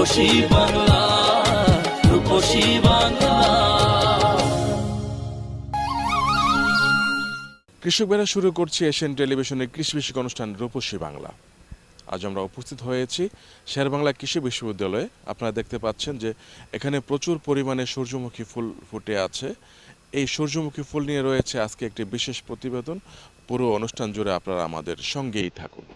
রূপসী বাংলা রূপসী বাংলা। শুরু করছি এশিয়ান টেলিভিশনের কৃষি বিষয়ক অনুষ্ঠান রূপসী বাংলা। আজ আমরা উপস্থিত হয়েছি শেরবাংলা কৃষি বিশ্ববিদ্যালয়ে। আপনারা দেখতে পাচ্ছেন যে এখানে প্রচুর পরিমাণে সূর্যমুখী ফুল ফুটে আছে। এই সূর্যমুখী ফুল নিয়ে রয়েছে আজকে একটি বিশেষ প্রতিবেদন। পুরো অনুষ্ঠান জুড়ে আপনারা আমাদের সঙ্গেই থাকুন।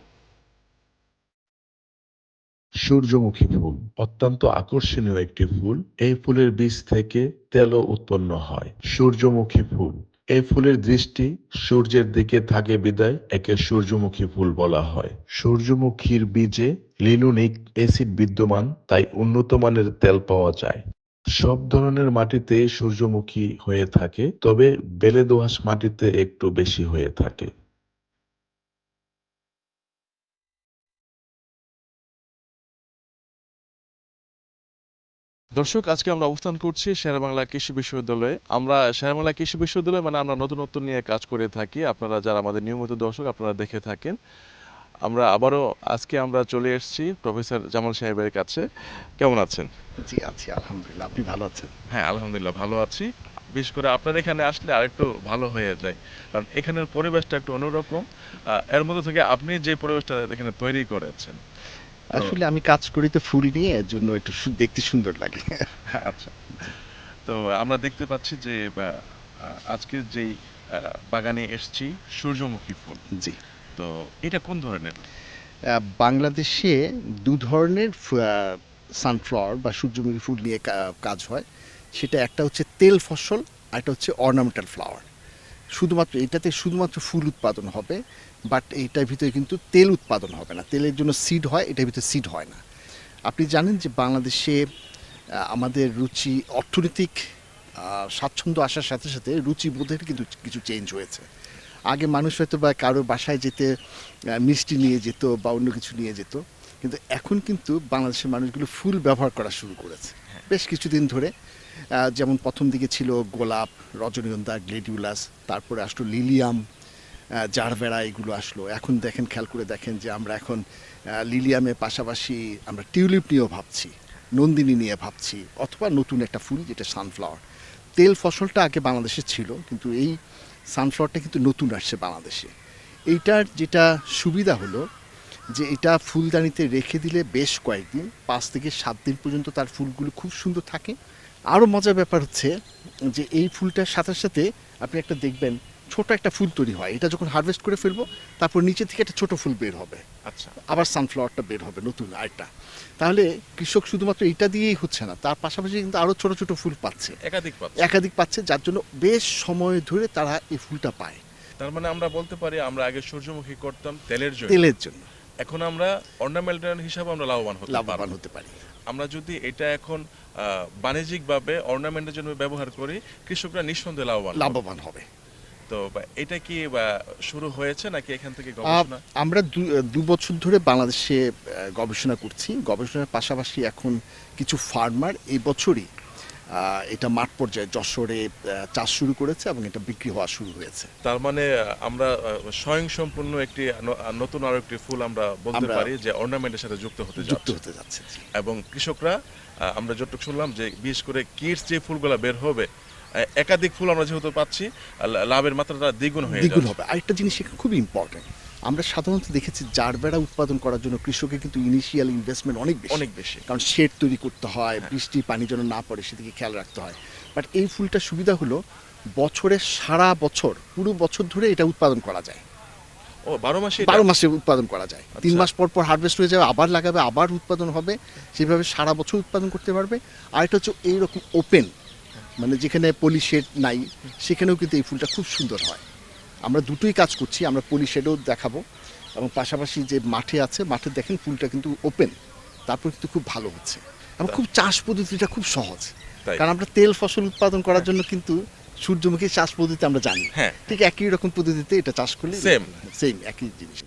সূর্যমুখী ফুল। অত্যন্ত আকর্ষণীয় একটি ফুল। এই ফুলের বীজ থেকে তেলও উৎপন্ন হয়। সূর্যমুখী ফুল। এই ফুলের দৃষ্টি সূর্যের দিকে থাকে বিদায় একে সূর্যমুখী ফুল বলা হয়। সূর্যমুখীর বীজে লিনুনিক অ্যাসিড বিদ্যমান তাই উন্নত মানের তেল পাওয়া যায়। সব ধরনের মাটিতে সূর্যমুখী হয়ে থাকে তবে বেলে দোআঁশ মাটিতে একটু বেশি হয়ে থাকে। দর্শক আজকে আমরা অবস্থান করছি শেরবাংলা কৃষি বিশ্ববিদ্যালয়ে। আমরা শেরবাংলা কৃষি বিশ্ববিদ্যালয় মানে আমরা নতুনত্ব নিয়ে কাজ করে থাকি। আপনারা যারা আমাদের নিয়মিত দর্শক আপনারা দেখে থাকেন। আমরা আবারও আজকে আমরা চলে এসেছি প্রফেসর জামাল সাহেবের কাছে। কেমন আছেন? জি আছি আলহামদুলিল্লাহ। আপনি ভালো আছেন? হ্যাঁ আলহামদুলিল্লাহ ভালো আছি। বিশেষ করে আপনার এখানে আসলে আরেকটু ভালো হয়ে যায়। কারণ এখানের পরিবেশটা একটু অন্যরকম। এর মধ্যে থেকে আপনি যে পরিবেশটা এখানে তৈরি করেছেন আসলে আমি কাজ করি তো ফুল নিয়ে এর জন্য একটু দেখতে সুন্দর লাগে। আচ্ছা। তো আমরা দেখতে পাচ্ছি যে আজকে যেই বাগানে এসছি সূর্যমুখী ফুল। জি। তো এটা কোন ধরনের? বাংলাদেশে দু ধরনের সানফ্লাওয়ার বা সূর্যমুখী ফুল নিয়ে কাজ হয়। সেটা একটা হচ্ছে তেল ফসল আর একটা হচ্ছে অর্নামেন্টাল ফ্লাওয়ার শুধুমাত্র এটাতে শুধুমাত্র ফুল উৎপাদন হবে বাট এইটার ভিতরে কিন্তু তেল উৎপাদন হবে না। তেলের জন্য সিড হয় এটার ভিতরে সিড হয় না। আপনি জানেন যে বাংলাদেশে আমাদের রুচি অর্থনৈতিক স্বাচ্ছন্দ্য আসার সাথে সাথে রুচিবোধের কিন্তু কিছু চেঞ্জ হয়েছে। আগে মানুষ হয়তো বা কারও বাসায় যেতে মিষ্টি নিয়ে যেত বা অন্য কিছু নিয়ে যেত কিন্তু এখন কিন্তু বাংলাদেশের মানুষগুলো ফুল ব্যবহার করা শুরু করেছে। বেশ কিছুদিন ধরে যেমন প্রথম দিকে ছিল গোলাপ রজনীগন্ধা গ্লেডিউলাস তারপরে আসলো লিলিয়াম আহ, জারবেরা এগুলো আসলো। এখন দেখেন খেয়াল করে দেখেন যে আমরা এখন লিলিয়ামের পাশাপাশি আমরা টিউলিপ নিয়েও ভাবছি নন্দিনী নিয়ে ভাবছি অথবা নতুন একটা ফুল যেটা সানফ্লাওয়ার তেল ফসলটা আগে বাংলাদেশে ছিল কিন্তু এই সানফ্লাওয়ারটা কিন্তু নতুন আসছে বাংলাদেশে। এইটার যেটা সুবিধা হলো যে এটা ফুলদানিতে রেখে দিলে বেশ কয়েকদিন পাঁচ থেকে সাত দিন পর্যন্ত তার ফুলগুলো খুব সুন্দর থাকে। আরও মজার ব্যাপার হচ্ছে যে এই ফুলটার সাথে সাথে আপনি একটা দেখবেন ছোট একটা ফুল তৈরি হয়। এটা যখন হারভেস্ট করে ফেলব তারপর নিচে থেকে একটা ছোট ফুল বের হবে। আচ্ছা। আবার সানফ্লাওয়ারটা বের হবে নতুন আরেকটা। তাহলে কৃষক শুধুমাত্র এটা দিয়েই হচ্ছে না তার পাশাপাশি কিন্তু আরও ছোট ছোট ফুল পাচ্ছে। একাধিক পাচ্ছি। একাধিক পাচ্ছে যার জন্য বেশ সময় ধরে তারা এই ফুলটা পায়। তার মানে আমরা বলতে পারি আমরা আগে সূর্যমুখী করতাম তেলের জন্য। তেলের জন্য। এখন আমরা অর্নামেন্টাল হিসাবে আমরা লাভবান হতে লাভবান হতে পারি। আমরা যদি এটা এখন বাণিজ্যিকভাবে অর্নামেন্টের জন্য ব্যবহার করি কৃষকরা নিঃসন্দেহে লাভবান লাভবান হবে। তো এটা কি শুরু হয়েছে নাকি এখান থেকে গবেষণা? আমরা দু- বছর ধরে বাংলাদেশে গবেষণা করছি। গবেষণার পাশাপাশি এখন কিছু ফার্মার এই বছরই এটা মাঠ পর্যায়ে যশোরে চাষ শুরু করেছে এবং এটা বিক্রি হওয়া শুরু হয়েছে। তার মানে আমরা আহ, স্বয়ং সম্পূর্ণ একটি নতুন আরও একটি ফুল আমরা বলতে পারি যে অর্নামেন্টের সাথে যুক্ত হতে যুক্ত হতে যাচ্ছে এবং কৃষকরা আমরা যতটুকু শুনলাম যে বিশেষ করে কিডস যে ফুলগুলো বের হবে একাধিক ফুল আমরা যেহেতু পাচ্ছি লাভের মাত্রাটা দ্বিগুণ হয়ে দ্বিগুণ হবে। আরেকটা জিনিস খুবই ইম্পর্টেন্ট আমরা সাধারণত দেখেছি জারবেরা উৎপাদন করার জন্য কৃষকের কিন্তু ইনিশিয়াল ইনভেস্টমেন্ট অনেক বেশি। অনেক বেশি। কারণ শেড তৈরি করতে হয় হ্যাঁ। বৃষ্টি পানি যেন না পড়ে সেদিকে খেয়াল রাখতে হয়। বাট এই ফুলটার সুবিধা হলো বছরের সারা বছর পুরো বছর ধরে এটা উৎপাদন করা যায়। ও বারো মাসে বারো মাসে উৎপাদন করা যায়। তিন আচ্ছা। মাস পর পর হারভেস্ট হয়ে যাবে আবার লাগাবে আবার উৎপাদন হবে সেভাবে সারা বছর উৎপাদন করতে পারবে। আর এটা হচ্ছে এইরকম ওপেন মানে যেখানে পলি শেড নাই সেখানেও কিন্তু এই ফুলটা খুব সুন্দর হয়। আমরা দুটোই কাজ করছি আমরা পলি শেডও দেখাবো এবং পাশাপাশি যে মাঠে আছে মাঠে দেখেন ফুলটা কিন্তু ওপেন তারপর কিন্তু খুব ভালো হচ্ছে। এবং খুব চাষ পদ্ধতিটা খুব সহজ। তাই। কারণ আমরা তেল ফসল উৎপাদন করার জন্য কিন্তু সূর্যমুখী চাষ পদ্ধতি আমরা জানি। হ্যাঁ। ঠিক একই রকম পদ্ধতিতে এটা চাষ করলে সেম সেম একই জিনিস।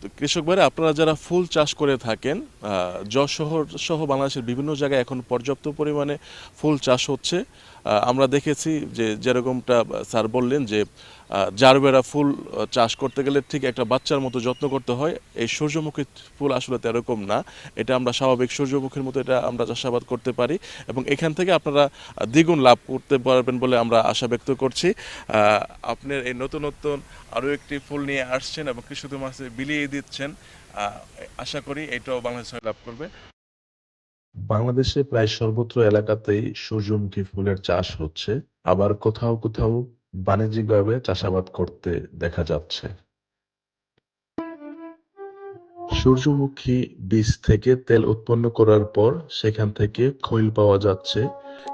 তো কৃষক ভাইরা আপনারা যারা ফুল চাষ করে থাকেন আহ, যশোর সহ বাংলাদেশের বিভিন্ন জায়গায় এখন পর্যাপ্ত পরিমাণে ফুল চাষ হচ্ছে। আমরা দেখেছি যে যেরকমটা স্যার বললেন যে জারবেরা ফুল চাষ করতে গেলে ঠিক একটা বাচ্চার মতো যত্ন করতে হয়। এই সূর্যমুখী ফুল আসলে এরকম না। এটা আমরা স্বাভাবিক সূর্যমুখীর মতো এটা আমরা চাষাবাদ করতে পারি এবং এখান থেকে আপনারা দ্বিগুণ লাভ করতে পারবেন বলে আমরা আশা ব্যক্ত করছি। আপনার এই নতুন নতুন আরও একটি ফুল নিয়ে আসছেন এবং কৃষকদের মাঝে বিলিয়ে দিচ্ছেন। আশা করি এটাও বাংলাদেশ লাভ করবে। বাংলাদেশে প্রায় সর্বত্র এলাকাতেই সূর্যমুখী ফুলের চাষ হচ্ছে। আবার কোথাও কোথাও বাণিজ্যিকভাবে চাষাবাদ করতে দেখা যাচ্ছে। সূর্যমুখী বীজ থেকে তেল উৎপন্ন করার পর সেখান থেকে খৈল পাওয়া যাচ্ছে।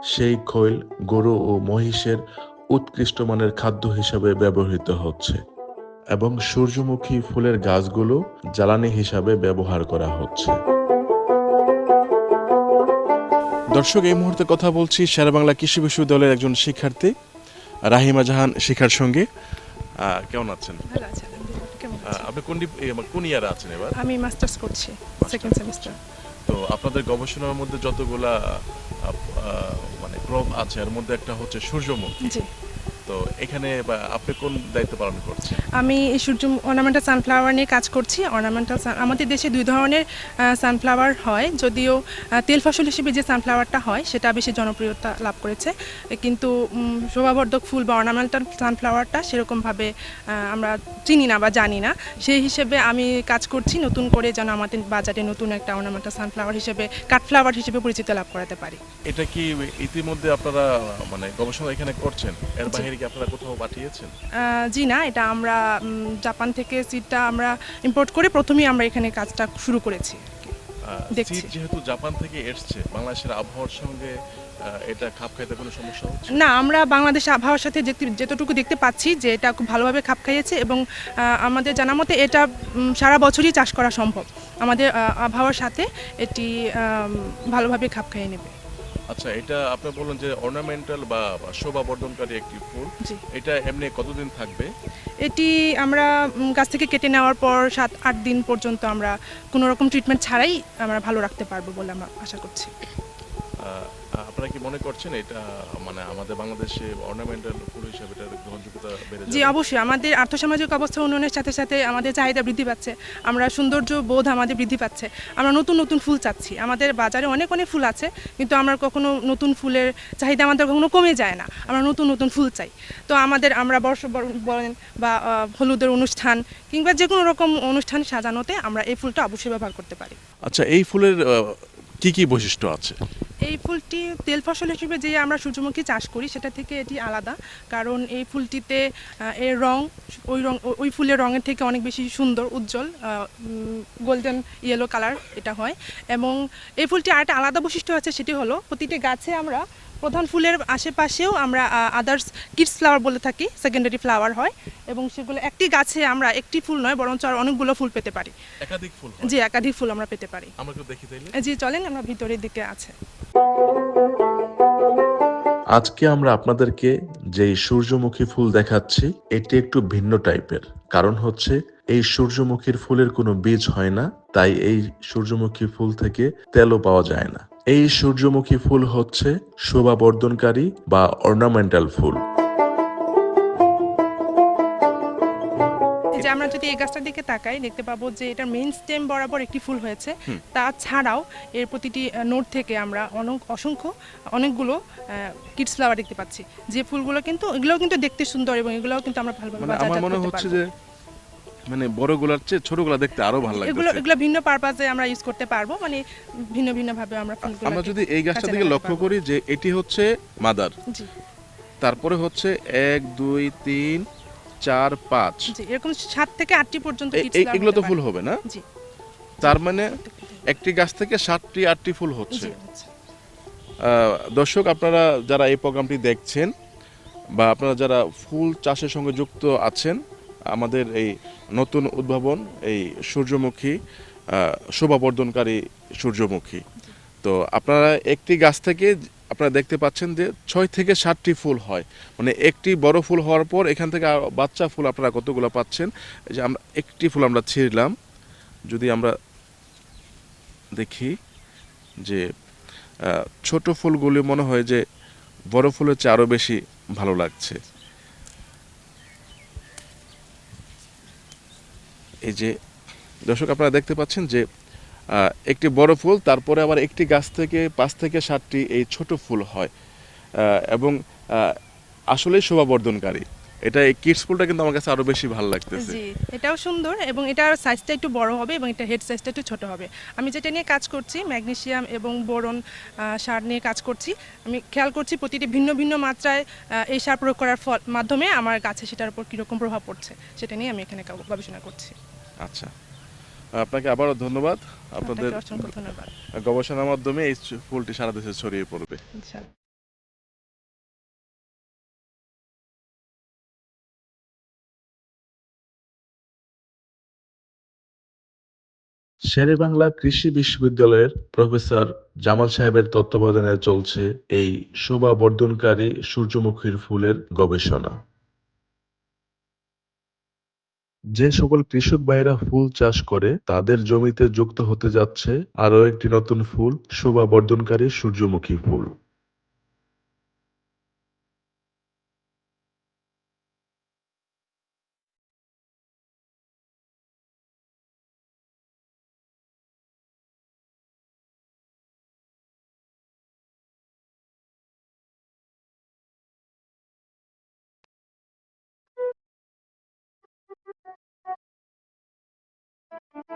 সেই খৈল গরু ও মহিষের উৎকৃষ্ট মানের খাদ্য হিসাবে ব্যবহৃত হচ্ছে এবং সূর্যমুখী ফুলের গাছগুলো জ্বালানি হিসাবে ব্যবহার করা হচ্ছে। দর্শক, এই মুহূর্তে কথা বলছি শেরেবাংলা কৃষি বিশ্ববিদ্যালয়ের একজন শিক্ষার্থী। রাহিমা জাহান শিখার সঙ্গে। কেমন আছেন। আপনি? কোন কোন ইয়ারে আছেন এবার? আমি মাস্টার্স করছি সেকেন্ড সেমিস্টার। তো আপনাদের গবেষণার মধ্যে যতগুলা মানে প্রব আছে এর মধ্যে একটা হচ্ছে সূর্যমুখী। জি। তো এখানে আপনি কোন দায়িত্ব পালন করছেন? আমি সূর্য অর্নামেন্টাল সানফ্লাওয়ার নিয়ে কাজ করছি। অর্নামেন্টাল আমাদের দেশে দুই ধরনের সানফ্লাওয়ার হয়। যদিও তেল ফসল হিসেবে যে সানফ্লাওয়ারটা হয় সেটা বেশি জনপ্রিয়তা লাভ করেছে। কিন্তু শোভাবর্ধক ফুল বা অর্নামেন্টাল সানফ্লাওয়ারটা সেরকমভাবে আমরা চিনি না বা জানি না। সেই হিসেবে আমি কাজ করছি নতুন করে যেন আমাদের বাজারে নতুন একটা অর্নামেন্টাল সানফ্লাওয়ার হিসেবে কাঠফ্লাওয়ার হিসেবে পরিচিতি লাভ করাতে পারি। এটা কি ইতিমধ্যে আপনারা মানে গবেষণা এখানে করছেন? এর বাইরে কি আপনারা কোথাও পাঠিয়েছেন? জি না এটা আমরা জাপান থেকে সিডটা আমরা ইম্পোর্ট করে প্রথমেই আমরা এখানে কাজটা শুরু করেছি। দেখছি। যেহেতু জাপান থেকে এসছে বাংলাদেশের আবহাওয়ার সঙ্গে এটা খাপ খাইতে কোনো সমস্যা হচ্ছে? না আমরা বাংলাদেশ আবহাওয়ার সাথে যেতে- যতটুকু দেখতে পাচ্ছি যে এটা খুব ভালোভাবে খাপ খাইয়েছে এবং আমাদের জানা মতে এটা সারা বছরই চাষ করা সম্ভব। আমাদের আবহাওয়ার সাথে এটি ভালোভাবে খাপ খাইয়ে নেবে। আচ্ছা এটা আপনি বললেন যে অর্নামেন্টাল বা শোভাবর্ধনকারী শোভা বর্ধনকারী একটি ফুল। এটা এমনি কতদিন থাকবে? এটি আমরা গাছ থেকে কেটে নেওয়ার পর সাত আট দিন পর্যন্ত আমরা কোনো রকম ট্রিটমেন্ট ছাড়াই আমরা ভালো রাখতে পারব বলে আমরা আশা করছি। আপনারা কি মনে করছেন এটা মানে আমাদের বাংলাদেশে অর্নামেন্টাল ফুল হিসেবে এটার গ্রহণযোগ্যতা বেড়ে জি অবশ্যই। আমাদের আর্থসামাজিক অবস্থা উন্নয়নের সাথে সাথে আমাদের চাহিদা বৃদ্ধি পাচ্ছে। আমরা সৌন্দর্য বোধ আমাদের বৃদ্ধি পাচ্ছে। আমরা নতুন নতুন ফুল চাচ্ছি। আমাদের বাজারে অনেক অনেক ফুল আছে কিন্তু আমরা কখনো নতুন ফুলের চাহিদা আমাদের কখনো কমে যায় না। আমরা নতুন নতুন ফুল চাই। তো আমাদের আমরা বর্ষ বরণ- বলেন বা হলুদের অনুষ্ঠান কিংবা যে কোনো রকম অনুষ্ঠান সাজানোতে আমরা এই ফুলটা অবশ্যই ব্যবহার করতে পারি। আচ্ছা এই ফুলের কি কি বৈশিষ্ট্য আছে? এই ফুলটি তেল ফসল হিসেবে যে আমরা সূর্যমুখী চাষ করি, সেটা থেকে এটি আলাদা। কারণ এই ফুলটিতে এর রং, ওই রং ওই ফুলের রঙের থেকে অনেক বেশি সুন্দর, উজ্জ্বল গোল্ডেন ইয়েলো কালার এটা হয়। এবং এই ফুলটি আর একটা আলাদা বৈশিষ্ট্য আছে, সেটি হলো প্রতিটি গাছে আমরা প্রধান ফুলের আশেপাশেও আমরা আদার্স কিডস ফ্লাওয়ার বলে থাকি সেকেন্ডারি ফ্লাওয়ার হয় এবং সেগুলো একটি গাছে আমরা একটি ফুল নয় বরঞ্চ আর অনেকগুলো ফুল পেতে পারি। একাধিক ফুল জি একাধিক ফুল আমরা পেতে পারি। আমরা একটু দেখি তাইলে। জি চলেন আমরা ভিতরের দিকে আছে। আজকে আমরা আপনাদেরকে যেই সূর্যমুখী ফুল দেখাচ্ছি এটি একটু ভিন্ন টাইপের কারণ হচ্ছে এই সূর্যমুখীর ফুলের কোনো বীজ হয় না তাই এই সূর্যমুখী ফুল থেকে তেলও পাওয়া যায় না। এই সূর্যমুখী ফুল হচ্ছে শোভা বর্ধনকারী বা অর্নামেন্টাল ফুল। যে আমরা যদি এই গাছটার দিকে তাকাই দেখতে পাবো যে এটার মেইন স্টেম বরাবর একটি ফুল হয়েছে। তাছাড়াও এর প্রতিটি নোট থেকে আমরা অনেক অসংখ্য অনেকগুলো কিডস ফ্লাওয়ার দেখতে পাচ্ছি। যে ফুলগুলো কিন্তু এগুলোও কিন্তু দেখতে সুন্দর এবং এগুলোও কিন্তু আমরা ভালোভাবে মানে আমার মনে হচ্ছে যে মানে বড়গুলার চেয়ে ছোটগুলা দেখতে আরও ভালো লাগে এগুলো এগুলো ভিন্ন পারপাসে আমরা ইউজ করতে পারব মানে ভিন্ন ভিন্ন ভাবে আমরা ফুলগুলো আমরা যদি এই গাছটার দিকে লক্ষ্য করি যে এটি হচ্ছে মাদার। জি। তারপরে হচ্ছে এক দুই তিন চার পাঁচ। জি এরকম সাত থেকে আটটি পর্যন্ত এগুলো তো ফুল হবে না? জি। তার মানে একটি গাছ থেকে সাতটি আটটি ফুল হচ্ছে। জি হচ্ছে। আহ, দর্শক আপনারা যারা এই প্রোগ্রামটি দেখছেন বা আপনারা যারা ফুল চাষের সঙ্গে যুক্ত আছেন আমাদের এই নতুন উদ্ভাবন, এই সূর্যমুখী শোভাবর্ধনকারী সূর্যমুখী। তো আপনারা একটি গাছ থেকে, আপনারা দেখতে পাচ্ছেন যে ছয় থেকে সাতটি ফুল হয়। মানে একটি বড় ফুল হওয়ার পর এখান থেকে বাচ্চা ফুল আপনারা কতগুলো পাচ্ছেন যে আমরা একটি ফুল আমরা ছিঁড়লাম। যদি আমরা দেখি যে ছোট ফুলগুলি মনে হয় যে বড় ফুলের চেয়ে আরও বেশি ভালো লাগছে। এই যে দর্শক আপনারা দেখতে পাচ্ছেন যে একটি বড় ফুল, তারপরে আবার একটি গাছ থেকে পাঁচ থেকে সাতটি এই ছোট ফুল হয়। এবং আসলেই শোভাবর্ধনকারী। এটা এই কিডস ফুলটা কিন্তু আমার কাছে আরও বেশি ভালো লাগতেছে। জি, এটাও সুন্দর এবং এটার সাইজটা একটু বড় হবে এবং এটা হেড সাইজটা একটু ছোট হবে। আমি যেটা নিয়ে কাজ করছি ম্যাগনেসিয়াম এবং বোরন সার নিয়ে কাজ করছি, আমি খেয়াল করছি প্রতিটি ভিন্ন ভিন্ন মাত্রায় এই সার প্রয়োগ করার ফল, মাধ্যমে আমার গাছে সেটার উপর কীরকম প্রভাব পড়ছে, সেটা নিয়ে আমি এখানে গবেষণা করছি। আচ্ছা। আপনাকে আবারও ধন্যবাদ। আপনাদের আপনাকে অসংখ্য ধন্যবাদ। গবেষণার মাধ্যমে এই ফুলটি সারা দেশে ছড়িয়ে পড়বে। আচ্ছা। শেরে বাংলা কৃষি বিশ্ববিদ্যালয়ের প্রফেসর জামাল সাহেবের তত্ত্বাবধানে চলছে এই শোভা বর্ধনকারী সূর্যমুখীর ফুলের গবেষণা। যে সকল কৃষক ভাইরা ফুল চাষ করে, তাদের জমিতে যুক্ত হতে যাচ্ছে আরও একটি নতুন ফুল শোভা বর্ধনকারী সূর্যমুখী ফুল।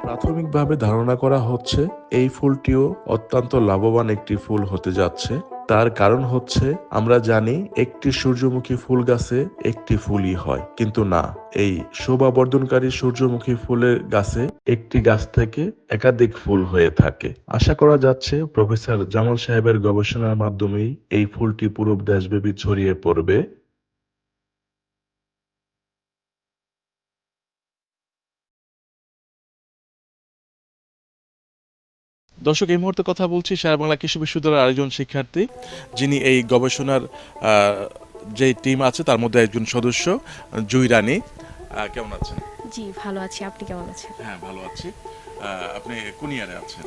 প্রাথমিকভাবে ধারণা করা হচ্ছে এই ফুলটিও অত্যন্ত লাভবান একটি ফুল হতে যাচ্ছে। তার কারণ হচ্ছে, আমরা জানি একটি সূর্যমুখী ফুল গাছে একটি ফুলই হয়। কিন্তু না, এই শোভা বর্ধনকারী সূর্যমুখী ফুলের গাছে একটি গাছ থেকে একাধিক ফুল হয়ে থাকে। আশা করা যাচ্ছে, প্রফেসর জামাল সাহেবের গবেষণার মাধ্যমেই এই ফুলটি পুরো দেশব্যাপী ছড়িয়ে পড়বে। দর্শক এই মুহূর্তে কথা বলছি শের বাংলা কৃষি বিশ্ববিদ্যালয়ের আরেকজন শিক্ষার্থী যিনি এই গবেষণার যে টিম আছে তার মধ্যে একজন সদস্য জুই রানী। কেমন আছেন? জি ভালো আছি। আপনি কেমন আছেন? হ্যাঁ ভালো আছি। আপনি কোন ইয়ারে আছেন?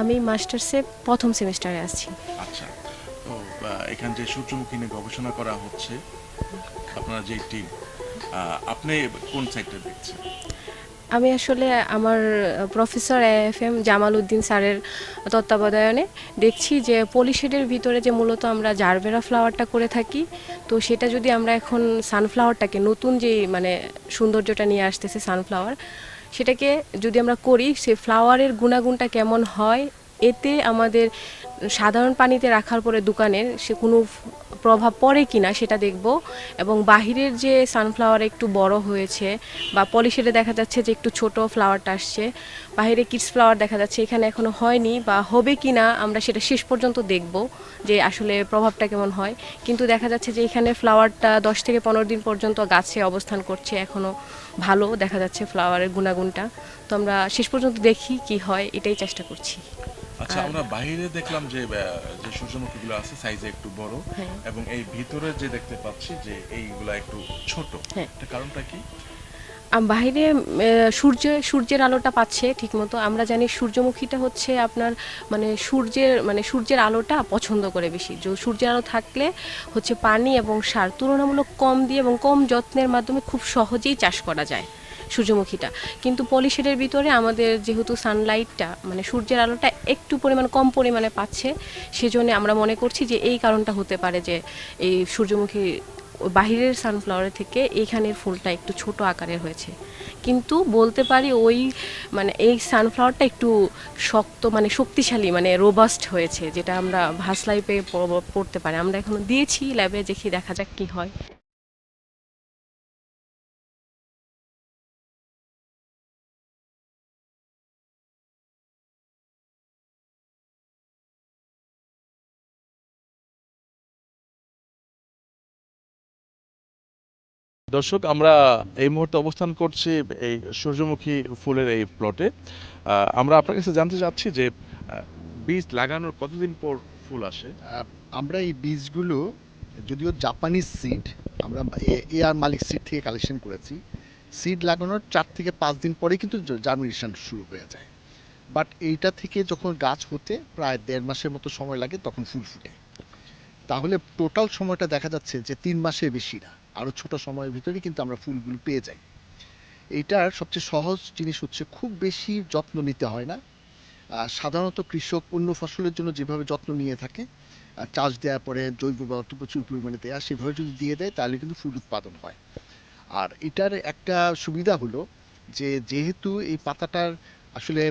আমি মাস্টার্সে প্রথম সেমিস্টারে আছি। আচ্ছা তো এখান যে সূর্যমুখী নিয়ে গবেষণা করা হচ্ছে আপনার যে টিম আপনি কোন সাইডটা দেখছেন? আমি আসলে আমার professor F M Jamal Uddin স্যারের তত্ত্বাবধানে দেখছি যে পলিশেডের ভিতরে যে মূলত আমরা জারবেরা ফ্লাওয়ারটা করে থাকি, তো সেটা যদি আমরা এখন সানফ্লাওয়ারটাকে, নতুন যে মানে সৌন্দর্যটা নিয়ে আসতেছে সানফ্লাওয়ার, সেটাকে যদি আমরা করি, সে ফ্লাওয়ারের গুণাগুণটা কেমন হয়, এতে আমাদের সাধারণ পানিতে রাখার পরে দোকানের সে কোনো প্রভাব পড়ে কি না সেটা দেখব এবং বাহিরের যে সানফ্লাওয়ার একটু বড় হয়েছে বা পলিশেডে দেখা যাচ্ছে যে একটু ছোট ফ্লাওয়ারটা আসছে বাইরে কিডস ফ্লাওয়ার দেখা যাচ্ছে এখানে এখনও হয়নি বা হবে কি না আমরা সেটা শেষ পর্যন্ত দেখব যে আসলে প্রভাবটা কেমন হয়। কিন্তু দেখা যাচ্ছে যে এখানে ফ্লাওয়ারটা দশ থেকে পনেরো দিন পর্যন্ত গাছে অবস্থান করছে এখনও ভালো দেখা যাচ্ছে ফ্লাওয়ারের গুণাগুণটা। তো আমরা শেষ পর্যন্ত দেখি কি হয়, এটাই চেষ্টা করছি। আচ্ছা আমরা বাইরে দেখলাম যে যে সূর্যমুখীগুলো আছে সাইজে একটু বড় হ্যাঁ। এবং এই ভিতরে যে দেখতে পাচ্ছি যে এইগুলা একটু ছোট হ্যাঁ। এটা কারণটা কি বাইরে সূর্য সূর্যের আলোটা পাচ্ছে ঠিকমতো আমরা জানি সূর্যমুখীটা হচ্ছে আপনার মানে সূর্যের মানে সূর্যের আলোটা পছন্দ করে বেশি যে সূর্যের আলো থাকলে হচ্ছে পানি এবং সার তুলনামূলক কম দিয়ে এবং কম যত্নের মাধ্যমে খুব সহজেই চাষ করা যায় সূর্যমুখীটা। কিন্তু পলিশেডের ভিতরে আমাদের যেহেতু সানলাইটটা মানে সূর্যের আলোটা একটু পরিমাণ কম পরিমাণে পাচ্ছে, সেজন্য আমরা মনে করছি যে এই কারণটা হতে পারে যে এই সূর্যমুখী বাহিরের সানফ্লাওয়ারের থেকে এইখানের ফুলটা একটু ছোট আকারের হয়েছে। কিন্তু বলতে পারি ওই মানে এই সানফ্লাওয়ারটা একটু শক্ত মানে শক্তিশালী মানে রোবাস্ট হয়েছে, যেটা আমরা ভাস লাইফে পড়তে পারি। আমরা এখনও দিয়েছি ল্যাবে দেখি দেখা যাক কি হয়। দর্শক, আমরা এই মুহূর্তে অবস্থান করছি এই সূর্যমুখী ফুলের এই প্লটে আমরা আপনার কাছে জানতে চাচ্ছি যে বীজ লাগানোর কতদিন পর ফুল আসে? আমরা এই বীজগুলো, যদিও জাপানিজ সিড আমরা এ আর মালিক সিড থেকে কালেকশন করেছি। সিড লাগানোর চার থেকে পাঁচ দিন পরে কিন্তু জার্মিনেশন শুরু হয়ে যায়। বাট এইটা থেকে যখন গাছ হতে প্রায় দেড় মাসের মতো সময় লাগে, তখন ফুল ফুটে। তাহলে টোটাল সময়টা দেখা যাচ্ছে যে তিন মাসের বেশি না। আরও ছোট সময়ের ভিতরেই কিন্তু আমরা ফুলগুলো পেয়ে যাই। এইটার সবচেয়ে সহজ জিনিস হচ্ছে খুব বেশি যত্ন নিতে হয় না। সাধারণত কৃষক অন্য ফসলের জন্য যেভাবে যত্ন নিয়ে থাকে চাষ দেওয়ার পরে জৈব পদার্থ প্রচুর পরিমাণে দেওয়া সেভাবে যদি দিয়ে দেয় তাহলে কিন্তু ফুল উৎপাদন হয়। আর এটার একটা সুবিধা হলো যে যেহেতু এই পাতাটার আসলে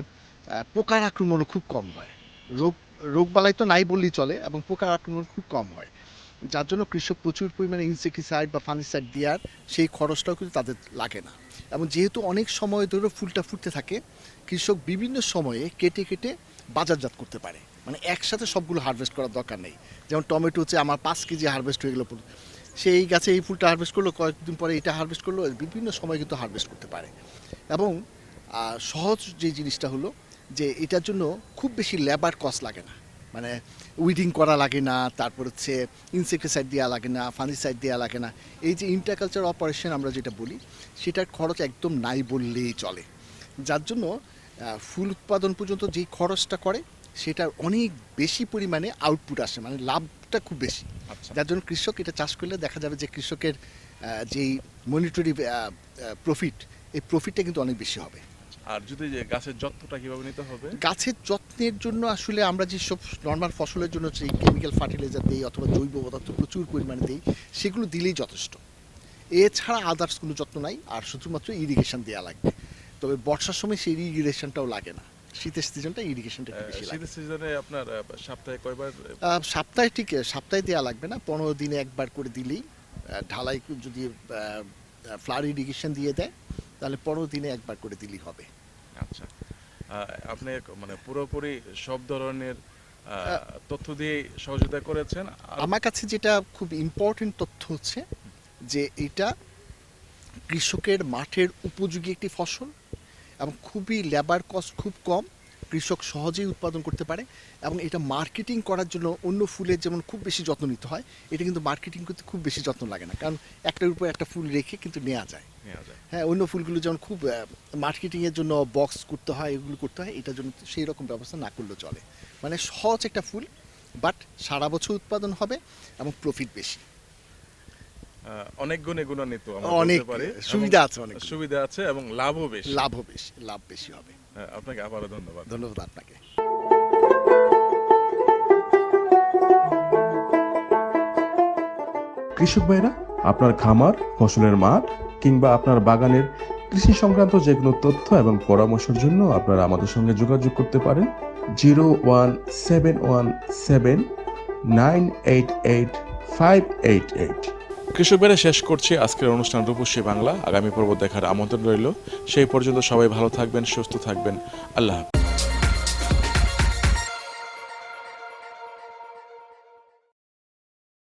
পোকার আক্রমণও খুব কম হয়। রোগ, রোগবালাই তো নাই বললেই চলে, এবং পোকার আক্রমণ খুব কম হয়। যার জন্য কৃষক প্রচুর পরিমাণে ইনসেক্টিসাইড বা ফানিসাইড দেওয়ার সেই খরচটাও কিন্তু তাদের লাগে না। এবং যেহেতু অনেক সময় ধরে ফুলটা ফুটতে থাকে, কৃষক বিভিন্ন সময়ে কেটে কেটে বাজারজাত করতে পারে। মানে একসাথে সবগুলো হারভেস্ট করার দরকার নেই। যেমন টমেটো হচ্ছে আমার পাঁচ কেজি হারভেস্ট হয়ে গেলো সেই গাছে এই ফুলটা হারভেস্ট করল, কয়েকদিন পরে এটা হারভেস্ট করল, বিভিন্ন সময় কিন্তু হারভেস্ট করতে পারে। এবং সহজ যে জিনিসটা হলো যে এটার জন্য খুব বেশি লেবার কস্ট লাগে না। মানে উইডিং করা লাগে না তারপর হচ্ছে ইনসেক্টিসাইড দেওয়া লাগে না ফানিসাইড দেওয়া লাগে না। এই যে ইন্টারকালচার অপারেশন আমরা যেটা বলি সেটার খরচ একদম নাই বললেই চলে। যার জন্য ফুল উৎপাদন পর্যন্ত যেই খরচটা করে সেটার অনেক বেশি পরিমাণে আউটপুট আসে মানে লাভটা খুব বেশি। আচ্ছা। যার জন্য কৃষক এটা চাষ করলে দেখা যাবে যে কৃষকের যেই মনিটরি প্রফিট এই প্রফিটটা কিন্তু অনেক বেশি হবে। আর যদি গাছের যত্নটা কীভাবে নিতে হবে? গাছের যত্নের জন্য আসলে আমরা যেসব নর্মাল ফসলের জন্য যে কেমিক্যাল ফার্টিলাইজার দিই অথবা জৈব পদার্থ প্রচুর পরিমাণে দিই সেগুলো দিলেই যথেষ্ট। এছাড়া আদার্স কোনো যত্ন নাই আর শুধুমাত্র ইরিগেশন দেওয়া লাগবে। তবে বর্ষার সময় সেই ইরিগেশনটাও লাগে না। শীতের সিজনটা ইরিগেশনটা একটু বেশি লাগে। শীতের সিজনে আপনার সপ্তাহে কয়বার? সপ্তাহে ঠিক সপ্তাহে দেওয়া লাগবে না পনেরো দিনে একবার করে দিলেই ঢালাই যদি ফ্লার ইরিগেশন দিয়ে দেয় তাহলে পনেরো দিনে একবার করে দিলেই হবে। আচ্ছা। আপনি মানে পুরোপুরি সব ধরনের তথ্য দিয়ে সহযোগিতা করেছেন। আমার কাছে যেটা খুব ইম্পর্টেন্ট তথ্য হচ্ছে যে এটা কৃষকের মাঠের উপযোগী একটি ফসল এবং খুবই লেবার কস্ট খুব কম। কৃষক সহজেই উৎপাদন করতে পারে এবং এটা মার্কেটিং করার জন্য অন্য ফুলের যেমন খুব বেশি যত্ন নিতে হয় এটা কিন্তু মার্কেটিং করতে খুব বেশি যত্ন লাগে না। কারণ একটার উপর একটা ফুল রেখে কিন্তু নেওয়া যায়। হ্যাঁ অন্য ফুলগুলো যেমন খুব মার্কেটিংয়ের জন্য বক্স করতে হয় এগুলো করতে হয় এটার জন্য সেই রকম ব্যবস্থা না করলেও চলে। মানে সহজ একটা ফুল বাট সারা বছর উৎপাদন হবে এবং প্রফিট বেশি। অনেক গুণে গুণান্বিত অনেক সুবিধা আছে অনেক সুবিধা আছে এবং লাভও বেশি। লাভও বেশি লাভ বেশি হবে। আপনাকে আবারও ধন্যবাদ। ধন্যবাদ আপনাকে। কৃষক ভাইরা আপনার খামার ফসলের মাঠ কিংবা আপনার বাগানের কৃষি সংক্রান্ত যে কোনো তথ্য এবং পরামর্শের জন্য আপনারা আমাদের সঙ্গে যোগাযোগ করতে পারেন zero one seven one seven nine eight eight five eight eight. কৃষক শেষ করছি আজকের অনুষ্ঠান রূপসী বাংলা। আগামী পর্ব দেখার আমন্ত্রণ রইল। সেই পর্যন্ত সবাই ভালো থাকবেন, সুস্থ থাকবেন। আল্লাহ